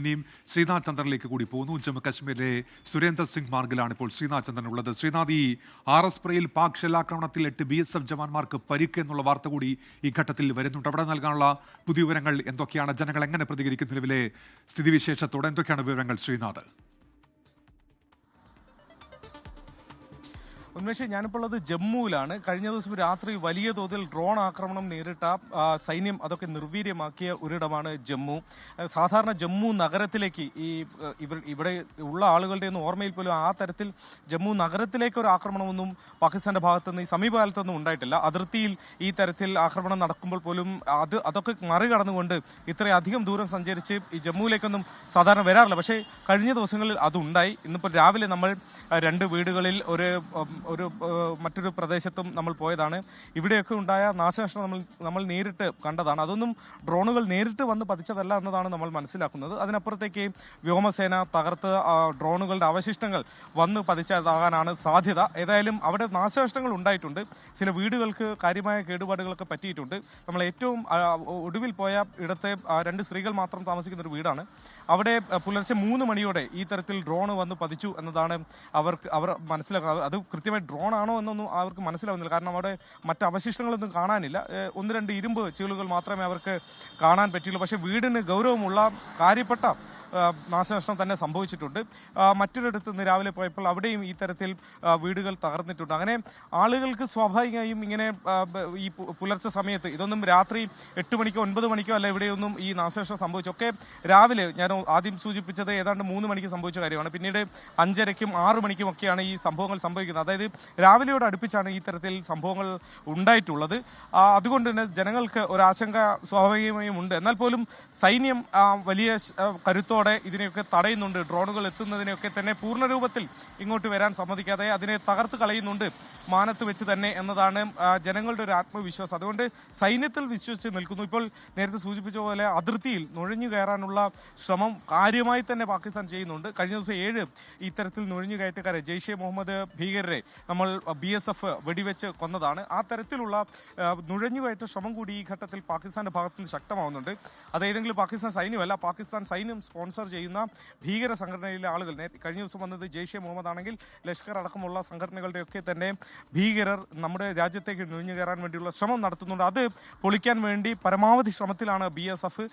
ഇനിയും ശ്രീനാഥ് ചന്ദ്രനിലേക്ക് കൂടി പോകുന്നു. ജമ്മു കാശ്മീരിലെ സുരേന്ദർ സിംഗ് മാർഗിലാണ് ഇപ്പോൾ ശ്രീനാഥ് ചന്ദ്രൻ ഉള്ളത്. ശ്രീനാഥ് ഈ ആർ എസ് പ്രയിൽ പാക് ഷെല്ലാക്രമണത്തിൽ എട്ട് ബി എസ് എഫ് ജവാന്മാർക്ക് പരിക്ക് എന്നുള്ള വാർത്ത കൂടി ഈ ഘട്ടത്തിൽ വരുന്നുണ്ട്. അവിടെ നൽകാനുള്ള പുതിയ വിവരങ്ങൾ എന്തൊക്കെയാണ്? ജനങ്ങൾ എങ്ങനെ പ്രതികരിക്കും നിലവിലെ സ്ഥിതിവിശേഷത്തോടെ എന്തൊക്കെയാണ് വിവരങ്ങൾ ശ്രീനാഥ്? ഉന്മേഷ് ഞാനിപ്പോൾ ഉള്ളത് ജമ്മുവിലാണ്. കഴിഞ്ഞ ദിവസം രാത്രി വലിയ തോതിൽ ഡ്രോൺ ആക്രമണം നേരിട്ട സൈന്യം അതൊക്കെ നിർവീര്യമാക്കിയ ഒരിടമാണ് ജമ്മു. സാധാരണ ജമ്മു നഗരത്തിലേക്ക് ഈ ഇവിടെ ഉള്ള ആളുകളുടെ ഒന്നും ഓർമ്മയിൽ പോലും ആ തരത്തിൽ ജമ്മു നഗരത്തിലേക്ക് ഒരു ആക്രമണമൊന്നും പാകിസ്ഥാന്റെ ഭാഗത്തുനിന്ന് ഈ സമീപകാലത്തൊന്നും ഉണ്ടായിട്ടില്ല. അതിർത്തിയിൽ ഈ തരത്തിൽ ആക്രമണം നടക്കുമ്പോൾ പോലും അത് അതൊക്കെ മറികടന്നുകൊണ്ട് ഇത്രയധികം ദൂരം സഞ്ചരിച്ച് ഈ ജമ്മുവിലേക്കൊന്നും സാധാരണ വരാറില്ല. പക്ഷേ കഴിഞ്ഞ ദിവസങ്ങളിൽ അതുണ്ടായി. ഇന്നിപ്പോൾ രാവിലെ നമ്മൾ രണ്ട് വീടുകളിൽ ഒരു ഒരു മറ്റൊരു പ്രദേശത്തും നമ്മൾ പോയതാണ്. ഇവിടെയൊക്കെ ഉണ്ടായ നാശനഷ്ടം നമ്മൾ നമ്മൾ നേരിട്ട് കണ്ടതാണ്. അതൊന്നും ഡ്രോണുകൾ നേരിട്ട് വന്ന് പതിച്ചതല്ല എന്നതാണ് നമ്മൾ മനസ്സിലാക്കുന്നത്. അതിനപ്പുറത്തേക്ക് വ്യോമസേന തകർത്ത് ഡ്രോണുകളുടെ അവശിഷ്ടങ്ങൾ വന്ന് പതിച്ചതാകാനാണ് സാധ്യത. ഏതായാലും അവിടെ നാശനഷ്ടങ്ങൾ ഉണ്ടായിട്ടുണ്ട്. ചില വീടുകൾക്ക് കാര്യമായ കേടുപാടുകളൊക്കെ പറ്റിയിട്ടുണ്ട്. നമ്മൾ ഏറ്റവും ഒടുവിൽ പോയ ഇടത്തെ രണ്ട് സ്ത്രീകൾ മാത്രം താമസിക്കുന്ന ഒരു വീടാണ്. അവിടെ പുലർച്ചെ മൂന്ന് മണിയോടെ ഈ തരത്തിൽ ഡ്രോൺ വന്ന് പതിച്ചു എന്നതാണ് അവർക്ക് അവർ മനസ്സിലാക്കുന്നത്. അത് കൃത്യമായി ഡ്രോൺ ആണോ എന്നൊന്നും അവർക്ക് മനസ്സിലാവുന്നില്ല. കാരണം അവിടെ മറ്റ് അവശിഷ്ടങ്ങളൊന്നും കാണാനില്ല. ഒന്ന് രണ്ട് ഇരുമ്പ് ചീളുകൾ മാത്രമേ അവർക്ക് കാണാൻ പറ്റിയുള്ളൂ. പക്ഷേ വീടിന് ഗൗരവമുള്ള കാര്യപ്പെട്ട നാശനഷ്ടം തന്നെ സംഭവിച്ചിട്ടുണ്ട്. മറ്റൊരിടത്ത് നിന്ന് രാവിലെ പോയപ്പോൾ അവിടെയും ഈ തരത്തിൽ വീടുകൾ തകർന്നിട്ടുണ്ട്. അങ്ങനെ ആളുകൾക്ക് സ്വാഭാവികമായും ഇങ്ങനെ ഈ പുലർച്ചെ സമയത്ത് ഇതൊന്നും രാത്രി എട്ട് മണിക്കോ ഒൻപത് മണിക്കോ അല്ല ഇവിടെയൊന്നും ഈ നാശനഷ്ടം സംഭവിച്ചൊക്കെ രാവിലെ ഞാൻ ആദ്യം സൂചിപ്പിച്ചത് ഏതാണ്ട് മൂന്ന് മണിക്ക് സംഭവിച്ച കാര്യമാണ്. പിന്നീട് അഞ്ചരയ്ക്കും ആറ് മണിക്കും ഒക്കെയാണ് ഈ സംഭവങ്ങൾ സംഭവിക്കുന്നത്. അതായത് രാവിലെയോട് അടുപ്പിച്ചാണ് ഈ തരത്തിൽ സംഭവങ്ങൾ ഉണ്ടായിട്ടുള്ളത്. അതുകൊണ്ട് തന്നെ ജനങ്ങൾക്ക് ഒരു ആശങ്ക സ്വാഭാവികമായും ഉണ്ട്. എന്നാൽ പോലും സൈന്യം വലിയ ശ- ആ, കരുത്തോടെ ഇതിനെയൊക്കെ തടയുന്നുണ്ട്. ഡ്രോണുകൾ എത്തുന്നതിനെയൊക്കെ തന്നെ പൂർണ രൂപത്തിൽ ഇങ്ങോട്ട് വരാൻ സമ്മതിക്കാതെ അതിനെ തകർത്ത് കളയുന്നുണ്ട് മാനത്ത് വെച്ച് തന്നെ എന്നതാണ് ജനങ്ങളുടെ ഒരു ആത്മവിശ്വാസം. അതുകൊണ്ട് സൈന്യത്തിൽ വിശ്വസിച്ച് നിൽക്കുന്നു. ഇപ്പോൾ നേരത്തെ സൂചിപ്പിച്ച പോലെ അതിർത്തിയിൽ നുഴഞ്ഞു കയറാനുള്ള ശ്രമം കാര്യമായി തന്നെ പാകിസ്ഥാൻ ചെയ്യുന്നുണ്ട്. കഴിഞ്ഞ ദിവസം ഏഴ് ഇത്തരത്തിൽ നുഴഞ്ഞു കയറ്റക്കാരെ ജെയ്ഷെ മുഹമ്മദ് ഭീകരരെ നമ്മൾ ബി എസ് എഫ് വെടിവെച്ച് കൊന്നതാണ്. ആ തരത്തിലുള്ള നുഴഞ്ഞുകയറ്റ ശ്രമം കൂടി ഈ ഘട്ടത്തിൽ പാകിസ്ഥാന്റെ ഭാഗത്ത് നിന്ന് ശക്തമാവുന്നുണ്ട് അതേതെങ്കിലും പാകിസ്ഥാൻ സൈന്യമല്ല. പാകിസ്ഥാൻ സൈന്യം സ്പോൺസർ ചെയ്യുന്ന ഭീകര സംഘടനയിലെ ആളുകൾ. കഴിഞ്ഞ ദിവസം വന്നത് ജെയ്ഷെ മുഹമ്മദ് ആണെങ്കിൽ ലഷ്കർ അടക്കമുള്ള സംഘടനകളുടെയൊക്കെ തന്നെ ഭീകരർ നമ്മുടെ രാജ്യത്തേക്ക് നുഴഞ്ഞു കയറാൻ വേണ്ടിയുള്ള ശ്രമം നടത്തുന്നുണ്ട്. അത് പൊളിക്കാൻ വേണ്ടി പരമാവധി ശ്രമത്തിലാണ് ബി എസ് എഫ്.